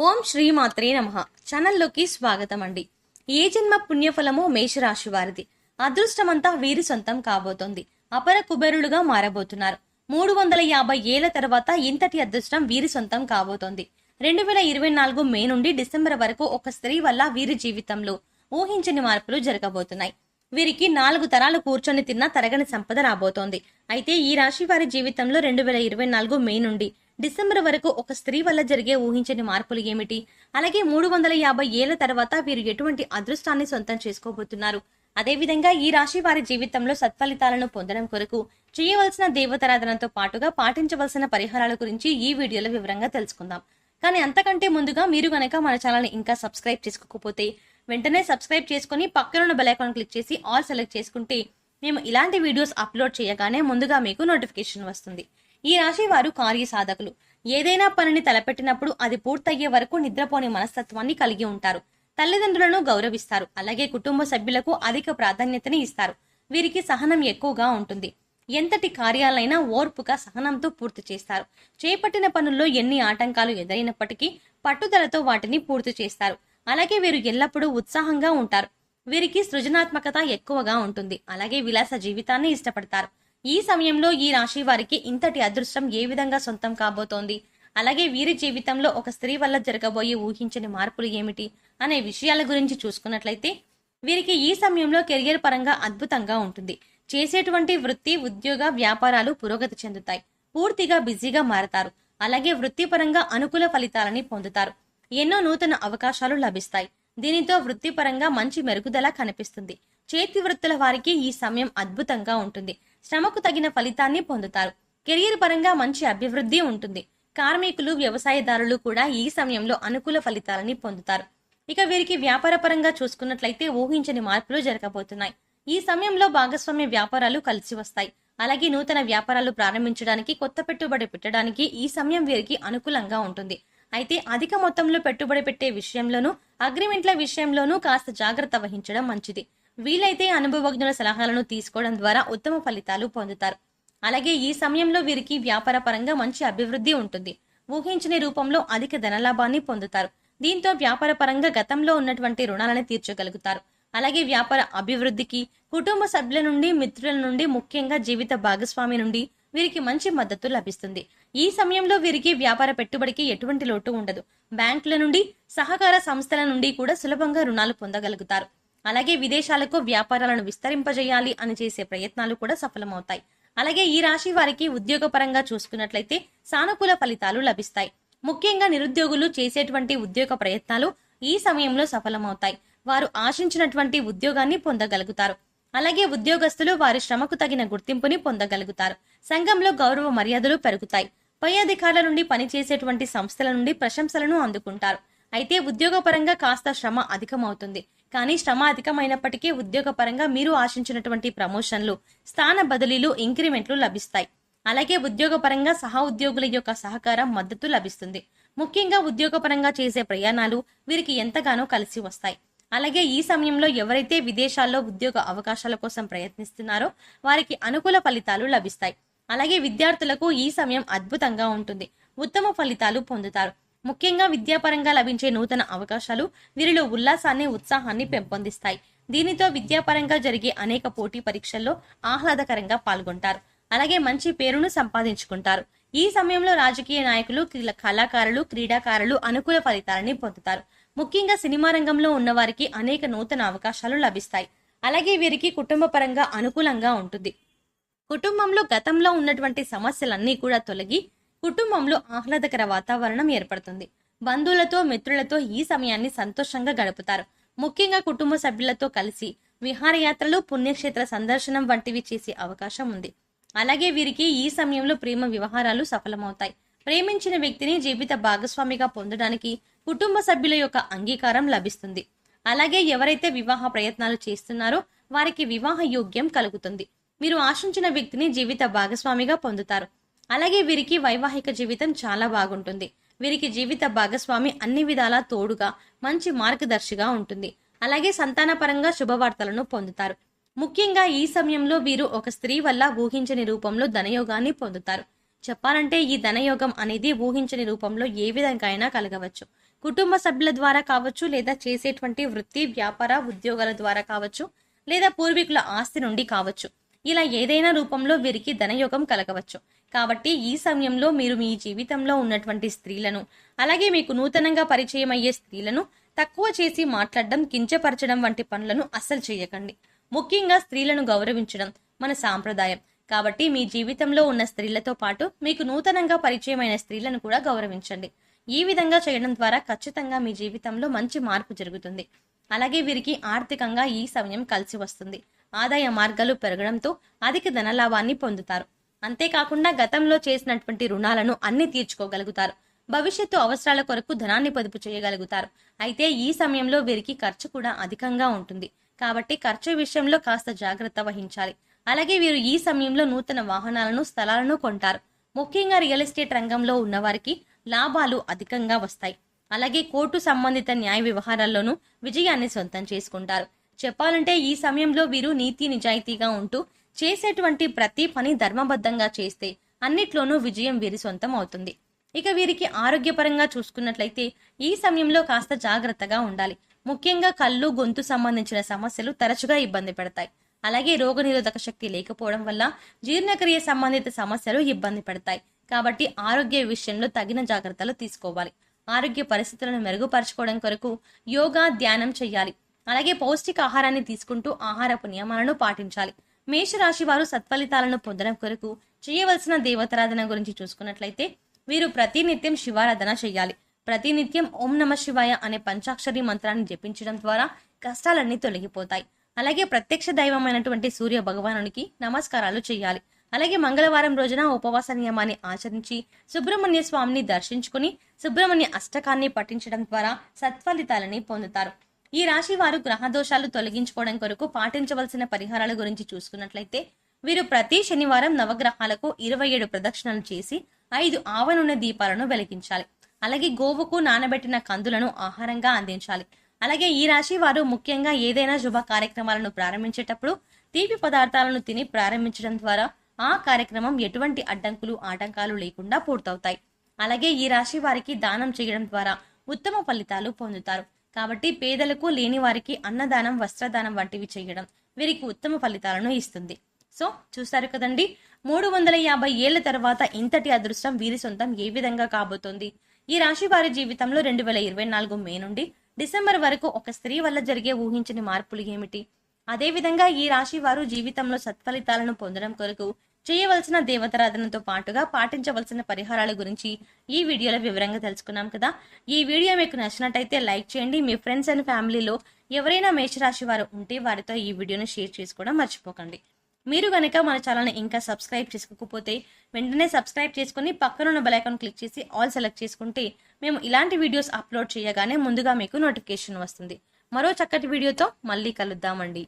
ఓం శ్రీమాత్రే నమ. ఛానల్లోకి స్వాగతం అండి ఏ జన్మ పుణ్యఫలమో మేషరాశి వారిది. అదృష్టమంతా వీరి సొంతం కాబోతోంది. అపర కుబేరులుగా మారబోతున్నారు. మూడు వందల యాభై ఏళ్ళ తర్వాత ఇంతటి అదృష్టం వీరి సొంతం కాబోతోంది. రెండు వేల ఇరవై నాలుగు మే నుండి డిసెంబర్ వరకు ఒక స్త్రీ వల్ల వీరి జీవితంలో ఊహించని మార్పులు జరగబోతున్నాయి. వీరికి నాలుగు తరాలు కూర్చొని తిన్న తరగని సంపద రాబోతోంది. అయితే ఈ రాశి వారి జీవితంలో రెండు వేల ఇరవై నాలుగు మే నుండి డిసెంబర్ వరకు ఒక స్త్రీ వల్ల జరిగే ఊహించని మార్పులు ఏమిటి? అలాగే మూడు వందల యాభై ఏళ్ళ తర్వాత వీరు ఎటువంటి అదృష్టాన్ని సొంతం చేసుకోబోతున్నారు? అదేవిధంగా ఈ రాశి వారి జీవితంలో సత్ఫలితాలను పొందడం కొరకు చేయవలసిన దేవతారాధనతో పాటుగా పాటించవలసిన పరిహారాల గురించి ఈ వీడియోలో వివరంగా తెలుసుకుందాం. కానీ అంతకంటే ముందుగా మీరు కనుక మన ఛానల్ని ఇంకా సబ్స్క్రైబ్ చేసుకోకపోతే వెంటనే సబ్స్క్రైబ్ చేసుకుని పక్కనున్న బెల్ ఐకాన్ క్లిక్ చేసి ఆల్ సెలెక్ట్ చేసుకుంటే మేము ఇలాంటి వీడియోస్ అప్లోడ్ చేయగానే ముందుగా మీకు నోటిఫికేషన్ వస్తుంది. ఈ రాశి వారు కార్యసాధకులు. ఏదైనా పనిని తలపెట్టినప్పుడు అది పూర్తయ్యే వరకు నిద్రపోని మనస్తత్వాన్ని కలిగి ఉంటారు. తల్లిదండ్రులను గౌరవిస్తారు. అలాగే కుటుంబ సభ్యులకు అధిక ప్రాధాన్యతని ఇస్తారు. వీరికి సహనం ఎక్కువగా ఉంటుంది. ఎంతటి కార్యాలైనా ఓర్పుగా సహనంతో పూర్తి చేస్తారు. చేపట్టిన పనుల్లో ఎన్ని ఆటంకాలు ఎదురైనప్పటికీ పట్టుదలతో వాటిని పూర్తి చేస్తారు. అలాగే వీరు ఎల్లప్పుడూ ఉత్సాహంగా ఉంటారు. వీరికి సృజనాత్మకత ఎక్కువగా ఉంటుంది. అలాగే విలాస జీవితాన్ని ఇష్టపడతారు. ఈ సమయంలో ఈ రాశి వారికి ఇంతటి అదృష్టం ఏ విధంగా సొంతం కాబోతోంది? అలాగే వీరి జీవితంలో ఒక స్త్రీ వల్ల జరగబోయే ఊహించని మార్పులు ఏమిటి? అనే విషయాల గురించి చూసుకున్నట్లయితే వీరికి ఈ సమయంలో కెరియర్ పరంగా అద్భుతంగా ఉంటుంది. చేసేటువంటి వృత్తి ఉద్యోగ వ్యాపారాలు పురోగతి చెందుతాయి. పూర్తిగా బిజీగా మారతారు. అలాగే వృత్తిపరంగా అనుకూల ఫలితాలని పొందుతారు. ఎన్నో నూతన అవకాశాలు లభిస్తాయి. దీనితో వృత్తిపరంగా మంచి మెరుగుదల కనిపిస్తుంది. చేతి వృత్తుల వారికి ఈ సమయం అద్భుతంగా ఉంటుంది. శ్రమకు తగిన ఫలితాన్ని పొందుతారు. కెరియర్ పరంగా మంచి అభివృద్ధి ఉంటుంది. కార్మికులు వ్యవసాయదారులు కూడా ఈ సమయంలో అనుకూల ఫలితాలని పొందుతారు. ఇక వీరికి వ్యాపార పరంగా చూసుకున్నట్లయితే ఊహించని మార్పులు జరగబోతున్నాయి. ఈ సమయంలో భాగస్వామ్య వ్యాపారాలు కలిసి వస్తాయి. అలాగే నూతన వ్యాపారాలు ప్రారంభించడానికి కొత్త పెట్టుబడి పెట్టడానికి ఈ సమయం వీరికి అనుకూలంగా ఉంటుంది. అయితే అధిక మొత్తంలో పెట్టుబడి పెట్టే విషయంలోనూ అగ్రిమెంట్ల విషయంలోనూ కాస్త జాగ్రత్త వహించడం మంచిది. వీలైతే అనుభవజ్ఞుల సలహాలను తీసుకోవడం ద్వారా ఉత్తమ ఫలితాలు పొందుతారు. అలాగే ఈ సమయంలో వీరికి వ్యాపార పరంగా మంచి అభివృద్ధి ఉంటుంది. ఊహించని రూపంలో అధిక ధనలాభాన్ని పొందుతారు. దీంతో వ్యాపార పరంగా గతంలో ఉన్నటువంటి రుణాలను తీర్చగలుగుతారు. అలాగే వ్యాపార అభివృద్ధికి కుటుంబ సభ్యుల నుండి మిత్రుల నుండి ముఖ్యంగా జీవిత భాగస్వామి నుండి వీరికి మంచి మద్దతు లభిస్తుంది. ఈ సమయంలో వీరికి వ్యాపార పెట్టుబడికి ఎటువంటి లోటు ఉండదు. బ్యాంకుల నుండి సహకార సంస్థల నుండి కూడా సులభంగా రుణాలు పొందగలుగుతారు. అలాగే విదేశాలకు వ్యాపారాలను విస్తరింపజేయాలి అని చేసే ప్రయత్నాలు కూడా సఫలమవుతాయి. అలాగే ఈ రాశి వారికి ఉద్యోగపరంగా చూసుకున్నట్లయితే సానుకూల ఫలితాలు లభిస్తాయి. ముఖ్యంగా నిరుద్యోగులు చేసేటువంటి ఉద్యోగ ప్రయత్నాలు ఈ సమయంలో సఫలమవుతాయి. వారు ఆశించినటువంటి ఉద్యోగాన్ని పొందగలుగుతారు. అలాగే ఉద్యోగస్తులు వారి శ్రమకు తగిన గుర్తింపుని పొందగలుగుతారు. సంఘంలో గౌరవ మర్యాదలు పెరుగుతాయి. పై అధికారుల నుండి పనిచేసేటువంటి సంస్థల నుండి ప్రశంసలను అందుకుంటారు. అయితే ఉద్యోగపరంగా కాస్త శ్రమ అధికమవుతుంది. కానీ శ్రమ అధికమైనప్పటికీ ఉద్యోగపరంగా మీరు ఆశించినటువంటి ప్రమోషన్లు స్థాన బదిలీలు ఇంక్రిమెంట్లు లభిస్తాయి. అలాగే ఉద్యోగపరంగా సహా ఉద్యోగుల యొక్క సహకారం మద్దతు లభిస్తుంది. ముఖ్యంగా ఉద్యోగపరంగా చేసే ప్రయాణాలు వీరికి ఎంతగానో కలిసి వస్తాయి. అలాగే ఈ సమయంలో ఎవరైతే విదేశాల్లో ఉద్యోగ అవకాశాల కోసం ప్రయత్నిస్తున్నారో వారికి అనుకూల ఫలితాలు లభిస్తాయి. అలాగే విద్యార్థులకు ఈ సమయం అద్భుతంగా ఉంటుంది. ఉత్తమ ఫలితాలు పొందుతారు. ముఖ్యంగా విద్యాపరంగా లభించే నూతన అవకాశాలు వీరిలో ఉల్లాసాన్ని ఉత్సాహాన్ని పెంపొందిస్తాయి. దీనితో విద్యాపరంగా జరిగే అనేక పోటీ పరీక్షల్లో ఆహ్లాదకరంగా పాల్గొంటారు. అలాగే మంచి పేరును సంపాదించుకుంటారు. ఈ సమయంలో రాజకీయ నాయకులు కళాకారులు క్రీడాకారులు అనుకూల ఫలితాలని పొందుతారు. ముఖ్యంగా సినిమా రంగంలో ఉన్నవారికి అనేక నూతన అవకాశాలు లభిస్తాయి. అలాగే వీరికి కుటుంబ పరంగా అనుకూలంగా ఉంటుంది. కుటుంబంలో గతంలో ఉన్నటువంటి సమస్యలన్నీ కూడా తొలగి కుటుంబంలో ఆహ్లాదకర వాతావరణం ఏర్పడుతుంది. బంధువులతో మిత్రులతో ఈ సమయాన్ని సంతోషంగా గడుపుతారు. ముఖ్యంగా కుటుంబ సభ్యులతో కలిసి విహారయాత్రలు పుణ్యక్షేత్ర సందర్శనం వంటివి చేసే అవకాశం ఉంది. అలాగే వీరికి ఈ సమయంలో ప్రేమ వ్యవహారాలు సఫలమవుతాయి. ప్రేమించిన వ్యక్తిని జీవిత భాగస్వామిగా పొందడానికి కుటుంబ సభ్యుల యొక్క అంగీకారం లభిస్తుంది. అలాగే ఎవరైతే వివాహ ప్రయత్నాలు చేస్తున్నారో వారికి వివాహ యోగ్యం కలుగుతుంది. మీరు ఆశించిన వ్యక్తిని జీవిత భాగస్వామిగా పొందుతారు. అలాగే వీరికి వైవాహిక జీవితం చాలా బాగుంటుంది. వీరికి జీవిత భాగస్వామి అన్ని విధాలా తోడుగా మంచి మార్గదర్శిగా ఉంటుంది. అలాగే సంతానపరంగా శుభవార్తలను పొందుతారు. ముఖ్యంగా ఈ సమయంలో వీరు ఒక స్త్రీ వల్ల ఊహించని రూపంలో ధనయోగాన్ని పొందుతారు. చెప్పాలంటే ఈ ధనయోగం అనేది ఊహించని రూపంలో ఏ విధంగా అయినా కలగవచ్చు. కుటుంబ సభ్యుల ద్వారా కావచ్చు లేదా చేసేటువంటి వృత్తి వ్యాపార ఉద్యోగాల ద్వారా కావచ్చు లేదా పూర్వీకుల ఆస్తి నుండి కావచ్చు. ఇలా ఏదైనా రూపంలో వీరికి ధనయోగం కలగవచ్చు. కాబట్టి ఈ సమయంలో మీరు మీ జీవితంలో ఉన్నటువంటి స్త్రీలను అలాగే మీకు నూతనంగా పరిచయం అయ్యే స్త్రీలను తక్కువ చేసి మాట్లాడడం కించపరచడం వంటి పనులను అస్సలు చేయకండి. ముఖ్యంగా స్త్రీలను గౌరవించడం మన సాంప్రదాయం. కాబట్టి మీ జీవితంలో ఉన్న స్త్రీలతో పాటు మీకు నూతనంగా పరిచయమైన స్త్రీలను కూడా గౌరవించండి. ఈ విధంగా చేయడం ద్వారా ఖచ్చితంగా మీ జీవితంలో మంచి మార్పు జరుగుతుంది. అలాగే వీరికి ఆర్థికంగా ఈ సమయం కలిసి వస్తుంది. ఆదాయ మార్గాలు పెరగడంతో అధిక ధనలాభాన్ని పొందుతారు. అంతేకాకుండా గతంలో చేసినటువంటి రుణాలను అన్ని తీర్చుకోగలుగుతారు. భవిష్యత్తు అవసరాల కొరకు ధనాన్ని పొదుపు చేయగలుగుతారు. అయితే ఈ సమయంలో వీరికి ఖర్చు కూడా అధికంగా ఉంటుంది. కాబట్టి ఖర్చు విషయంలో కాస్త జాగ్రత్త వహించాలి. అలాగే వీరు ఈ సమయంలో నూతన వాహనాలను స్థలాలను కొంటారు. ముఖ్యంగా రియల్ ఎస్టేట్ రంగంలో ఉన్నవారికి లాభాలు అధికంగా వస్తాయి. అలాగే కోర్టు సంబంధిత న్యాయ వ్యవహారాల్లోనూ విజయాన్ని సొంతం చేసుకుంటారు. చెప్పాలంటే ఈ సమయంలో వీరు నీతి నిజాయితీగా ఉంటూ చేసేటువంటి ప్రతి పని ధర్మబద్ధంగా చేస్తే అన్నిట్లోనూ విజయం వీరి సొంతం అవుతుంది. ఇక వీరికి ఆరోగ్యపరంగా చూసుకున్నట్లయితే ఈ సమయంలో కాస్త జాగ్రత్తగా ఉండాలి. ముఖ్యంగా కళ్ళు గొంతు సంబంధించిన సమస్యలు తరచుగా ఇబ్బంది పెడతాయి. అలాగే రోగనిరోధక శక్తి లేకపోవడం వల్ల జీర్ణక్రియ సంబంధిత సమస్యలు ఇబ్బంది పెడతాయి. కాబట్టి ఆరోగ్య విషయంలో తగిన జాగ్రత్తలు తీసుకోవాలి. ఆరోగ్య పరిస్థితులను మెరుగుపరచుకోవడం కొరకు యోగా ధ్యానం చేయాలి. అలాగే పౌష్టిక ఆహారాన్ని తీసుకుంటూ ఆహారపు నియమాలను పాటించాలి. మేషరాశి వారు సత్ఫలితాలను పొందడం కొరకు చేయవలసిన దేవతారాధన గురించి చూసుకున్నట్లయితే వీరు ప్రతినిత్యం శివారాధన చేయాలి. ప్రతినిత్యం ఓం నమ శివాయ అనే పంచాక్షరి మంత్రాన్ని జపించడం ద్వారా కష్టాలన్నీ తొలగిపోతాయి. అలాగే ప్రత్యక్ష దైవమైనటువంటి సూర్య భగవానునికి నమస్కారాలు చేయాలి. అలాగే మంగళవారం రోజున ఉపవాస నియమాన్ని ఆచరించి సుబ్రహ్మణ్య స్వామిని దర్శించుకుని సుబ్రహ్మణ్య అష్టకాన్ని పఠించడం ద్వారా సత్ఫలితాలని పొందుతారు. ఈ రాశి వారు గ్రహదోషాలు తొలగించుకోవడం కొరకు పాటించవలసిన పరిహారాల గురించి చూసుకున్నట్లయితే వీరు ప్రతి శనివారం నవగ్రహాలకు ఇరవై ఏడు ప్రదక్షిణలు చేసి ఐదు ఆవ నూనె దీపాలను వెలిగించాలి. అలాగే గోవుకు నానబెట్టిన కందులను ఆహారంగా అందించాలి. అలాగే ఈ రాశి వారు ముఖ్యంగా ఏదైనా శుభ కార్యక్రమాలను ప్రారంభించేటప్పుడు తీపి పదార్థాలను తిని ప్రారంభించడం ద్వారా ఆ కార్యక్రమం ఎటువంటి అడ్డంకులు ఆటంకాలు లేకుండా పూర్తవుతాయి. అలాగే ఈ రాశి వారికి దానం చేయడం ద్వారా ఉత్తమ ఫలితాలు పొందుతారు. కాబట్టి పేదలకు లేని వారికి అన్నదానం వస్త్రదానం వంటివి చేయడం వీరికి ఉత్తమ ఫలితాలను ఇస్తుంది. సో చూస్తారు కదండి మూడు వందల యాభై ఏళ్ళ తర్వాత ఇంతటి అదృష్టం వీరి సొంతం ఏ విధంగా కాబోతోంది? ఈ రాశి వారి జీవితంలో రెండు వేల ఇరవై నాలుగు మే నుండి డిసెంబర్ వరకు ఒక స్త్రీ వల్ల జరిగే ఊహించని మార్పులు ఏమిటి? అదేవిధంగా ఈ రాశి వారు జీవితంలో సత్ఫలితాలను పొందడం కొరకు చేయవలసిన దేవతారాధనతో పాటుగా పాటించవలసిన పరిహారాల గురించి ఈ వీడియోలో వివరంగా తెలుసుకున్నాం కదా. ఈ వీడియో మీకు నచ్చినట్టయితే లైక్ చేయండి. మీ ఫ్రెండ్స్ అండ్ ఫ్యామిలీలో ఎవరైనా మేషరాశి వారు ఉంటే వారితో ఈ వీడియోను షేర్ చేసుకోవడం మర్చిపోకండి. మీరు కనుక మన ఛానల్ని ఇంకా సబ్స్క్రైబ్ చేసుకోకపోతే వెంటనే సబ్స్క్రైబ్ చేసుకుని పక్కనున్న బెలైకాన్ క్లిక్ చేసి ఆల్ సెలెక్ట్ చేసుకుంటే మేము ఇలాంటి వీడియోస్ అప్లోడ్ చేయగానే ముందుగా మీకు నోటిఫికేషన్ వస్తుంది. మరో చక్కటి వీడియోతో మళ్ళీ కలుద్దామండి.